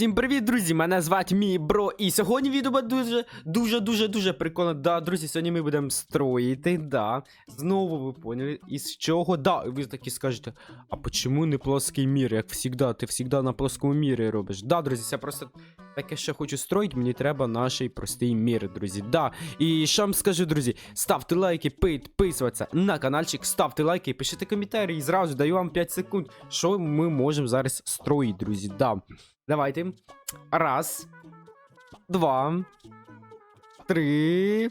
Всім привіт, друзі! Мене звати мій бро. І сьогодні відео буде дуже, дуже, дуже, дуже прикольно. Да, друзі, сьогодні ми будемо строїти, да. Знову ви поняли, із чого? Да, і ви такі скажете, а почему не плоский мір, як завжди, ти завжди на плоскому мірі робиш. Да, друзі, це просто таке ще хочу строїти, мені треба наш простий мір, друзі. Да. І що вам скажу, друзі, ставте лайки, підписуватися на каналчик, ставте лайки, пишіть коментарі і зразу даю вам 5 секунд, що ми можемо зараз строїти, друзі. Да. Давайте. Раз. Два. Три.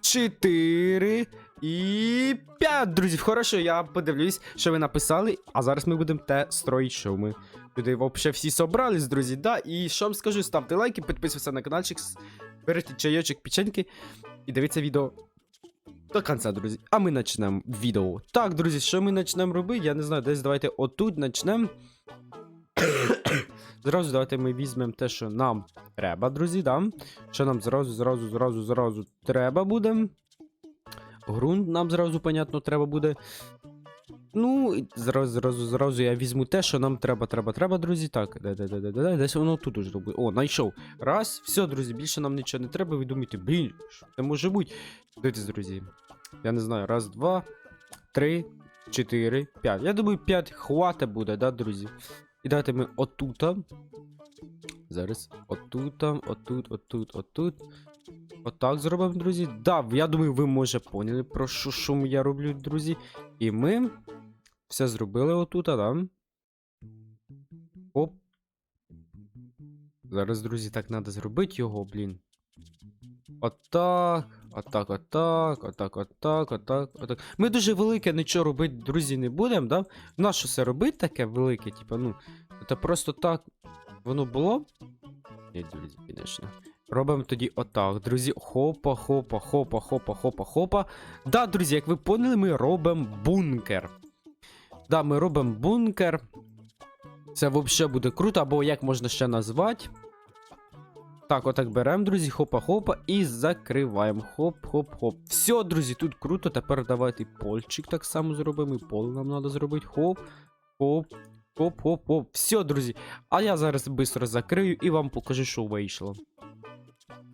Чотири. І п'ять, друзів. Хорошо, я подивлюсь, що ви написали. А зараз ми будемо те строїти, що ми туди взагалі всі собрались, друзі. Да, і що вам скажу, ставте лайки, підписуйтесь на каналчик, берете чайочок, печеньки і дивіться відео до кінця, друзі. А ми почнемо відео. Так, друзі, що ми почнемо робити? Я не знаю, десь давайте отут почнемо. Зразу давайте ми візьмемо те, що нам треба, друзі, да? Що нам зразу, зразу, зразу, зразу треба буде. Грунт нам зразу, понятно, треба буде. Ну, зразу, зразу, зразу я візьму те, що нам треба, треба, треба, друзі. Так, де, де, де, де, де, де, десь воно тут уже буде. О, знайшов. Раз, все, друзі, більше нам нічого не треба. Ви думаєте, блін, що це може бути? Дивіться, друзі. Я не знаю, раз, два, три, чотири, п'ять. Я думаю, п'ять хвата буде, да, друзі? І давайте ми отута. Зараз. Отута, отут, отут, отут. Отак зробимо, друзі. Да, я думаю, ви може поняли, про що, що я роблю, друзі. І ми все зробили отута, да? Оп. Зараз, друзі, так треба зробити його, блін. Отак, отак, отак, отак, отак, отак, отак. Ми дуже велике нічого робити, друзі, не будемо, да? Нащо це робити таке велике, типа, ну. Це просто так воно було. Ні, друзі, звісно. Робимо тоді отак, друзі. Хопа, хопа, хопа, хопа, хопа, хопа. Да, друзі, як ви поняли, ми робимо бункер. Да, ми робимо бункер. Це взагалі буде круто, або як можна ще назвати. Так, отак беремо, друзі, хопа-хопа і закриваємо. Хоп-хоп-хоп. Все, друзі, тут круто. Тепер давайте польчик так само зробимо. І пол нам треба зробити. Хоп, хоп, хоп-хоп-хоп. Все, друзі. А я зараз швидко закрию і вам покажу, що вийшло.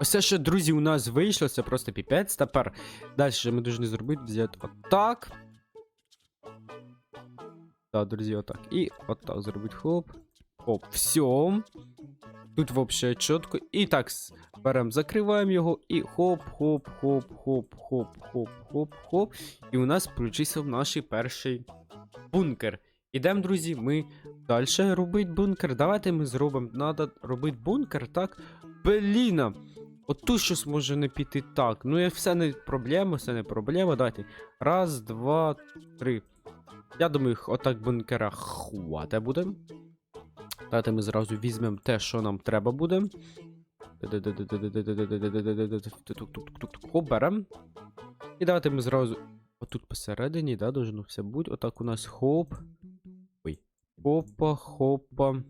Ось це ще, друзі, у нас вийшло, це просто піпець. Тепер далі ми повинні зробити взяти отак. Так, друзі, отак. І отак зробити хоп. Хоп, все. Тут взагалі чітко. І так, беремо, закриваємо його і хоп-хоп-хоп-хоп-хоп-хоп-хоп-хоп. І у нас включився наш перший бункер. Ідемо, друзі, ми далі робити бункер. Давайте ми зробимо. Надо робити бункер, так? Бліна. От тут щось може не піти так. Ну, все не проблема, все не проблема. Давайте. Раз, два, три. Я думаю, отак бункера хвата буде. Давайте ми зразу візьмемо те, що нам треба буде. Хоп. І давайте ми зразу. Отут посередині, да, должно все бути. Отак у нас хоп. Ой. Хопа, хопа.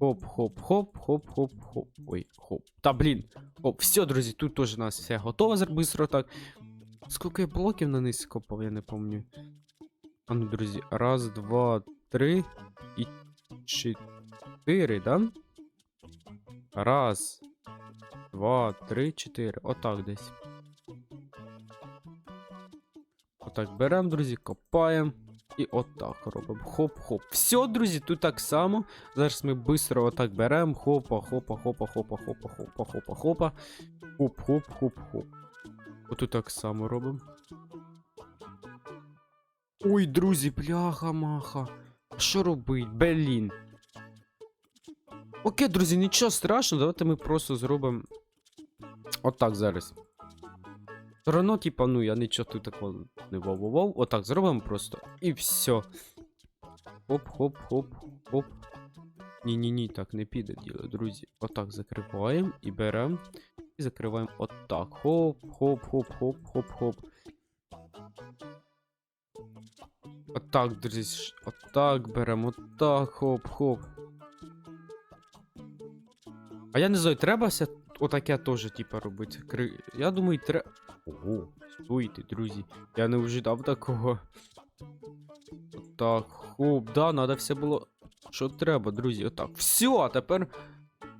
Хоп, хоп, хоп, хоп, хоп, хоп. Ой, хоп. Та блін. Хоп, все, друзі, тут теж у нас все готово быстро так. Скільки я блоків на низ скопав, я не пам'ятаю. А ну, друзі, раз, два, три і чотири, да? Раз, два, три, чотири. Отак десь. Отак беремо, друзі, копаємо. І отак робимо. Хоп-хоп. Все, друзі, тут так само. Зараз ми швидко отак беремо. Хопа, хопа, хопа, хопа, хопа, хопа, хопа, хопа. Хоп-хоп-хоп-хоп. Отут так само робимо. Ой, друзі, бляха-маха. Що робить? Блін. Окей, друзі, нічого страшного, давайте ми просто зробимо. Отак зараз. Все одно, типа, ну, я нічого тут такого не вов-вов. Отак зробимо просто. І все. Хоп-хоп-хоп-хоп. Ні-ні-ні, так не піде діло, друзі. Отак закриваємо і беремо. І закриваємо отак. Хоп-хоп-хоп-хоп-хоп-хоп. Отак, друзі. Отак беремо. Отак, хоп-хоп. А я не знаю, треба все отаке теж, типа, робити. Я думаю, треба. Ого, стойте, друзі. Я не ожидав такого. Так, хоп, да, надо все було що треба, друзі. Отак. Все, а тепер.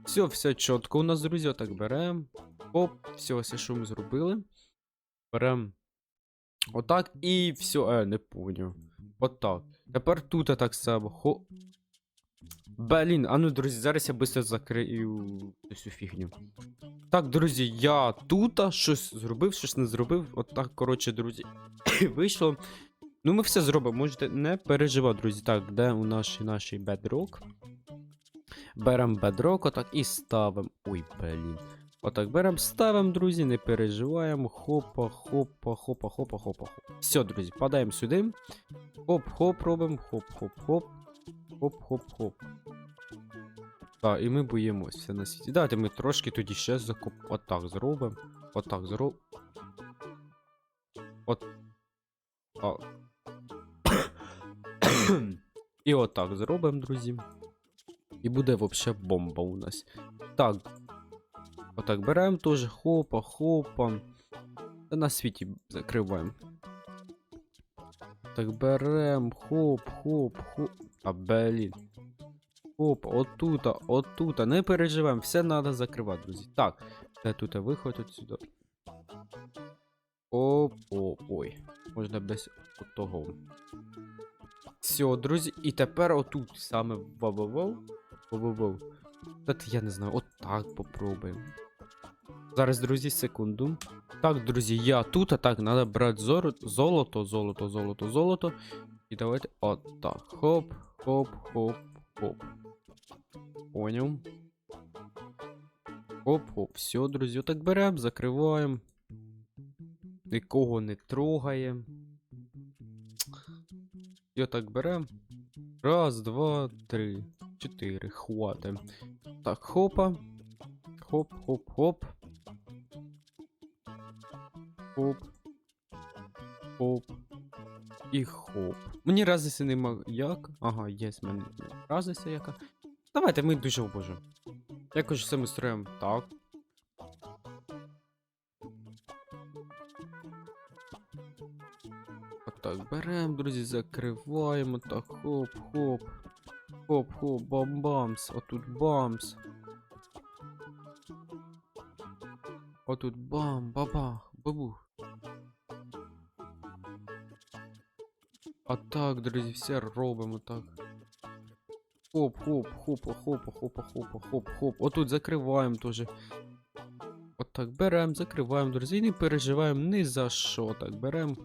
Все, все чітко у нас, друзі. Отак беремо. Оп, все, все, що ми зробили. Беремо. Отак і все. Е, не поняв. Отак. Тепер тут так само. Хо. Блін, а ну, друзі, зараз я швидко закрию цю фігню. Так, друзі, я тут щось зробив, щось не зробив. Отак, коротше, друзі, вийшло. Ну, ми все зробимо, можете не переживати, друзі. Так, де у нашій нашій бедрок? Беремо бедрок, отак і ставимо. Ой, блін. Отак беремо, ставимо, друзі, не переживаємо. Хопа, хопа, хопа, хопа, хопа, хопа. Все, друзі, падаємо сюди. Хоп-хоп робимо. Хоп-хоп-хоп. Хоп-хоп-хоп. Так, і ми боїмось все на світі. Давайте ми трошки тоді ще закоп. Отак зробимо. Отак зробимо. От. А. І отак зробимо, друзі. І буде вообще бомба у нас. Так. Отак беремо теж хопа, хопа. Та на світі закриваємо. Так берем, хоп, хоп, хоп. А блін. Хоп, отута, отута. Не переживаємо, все треба закривати, друзі. Так, де тут виход отсюди. Оп, оп, ой. Можна без того. Все, друзі, і тепер отут саме вау-вау-вау. Вау-вау-вау. Та я не знаю, отак попробуємо. Зараз, друзі, секунду. Так, друзі, я тут, а так, треба брати золото, золото, золото, золото. І давайте отак. Хоп, хоп, хоп, хоп. Поняв. Хоп-хоп. Все, друзі, отак беремо, закриваємо. Нікого не трогаємо. І отак беремо. Раз, два, три, чотири. Хватим. Так, хопа. Хоп, хоп, хоп. І хоп. Мені разниці нема як. Ага, є в мене разниця яка. Давайте ми дуже обожемо. Якось все ми строїмо так. Отак беремо, друзі, закриваємо. Так, хоп-хоп. Хоп-хоп, бам-бамс. Отут бамс. Отут бам, бабах, бабух. А так, друзі, все робимо так. Хоп, хоп, хопа, хопа, хопа, хопа, хоп, хоп. Отут закриваємо теж. Отак беремо, закриваємо, друзі, і не переживаємо ні за що. Так беремо.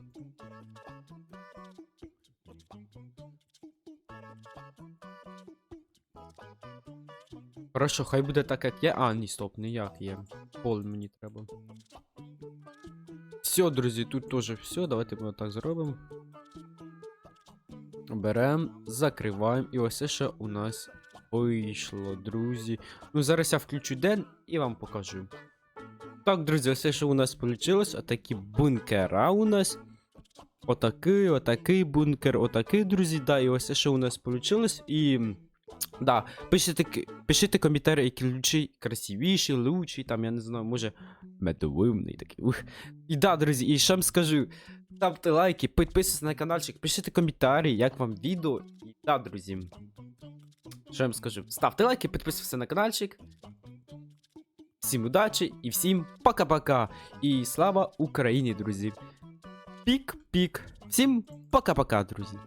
Хорошо, хай буде так, як є. А, ні, стоп, не як є. Пол мені треба. Все, друзі, тут теж все. Давайте ми так зробимо. Беремо, закриваємо. І ось ще у нас вийшло, друзі. Ну, зараз я включу день і вам покажу. Так, друзі, ось що у нас вийшло. Отакі бункера у нас. Отакий, отакий бункер, отакий, друзі. Да, і ось що у нас вийшло. І. Да, пишіть, пишіть коментарі, який лучший, красивіший, лучший, там, я не знаю, може, медовимний такий. Ух. І да, друзі, і ще вам скажу, ставте лайки, підписуйтесь на каналчик, пишіть коментарі, як вам відео. І да, друзі. Що вам скажу? Ставте лайки, підписуйтесь на каналчик. Всім удачі і всім пока-пока. І слава Україні, друзі. Пік-пік. Всім пока-пока, друзі.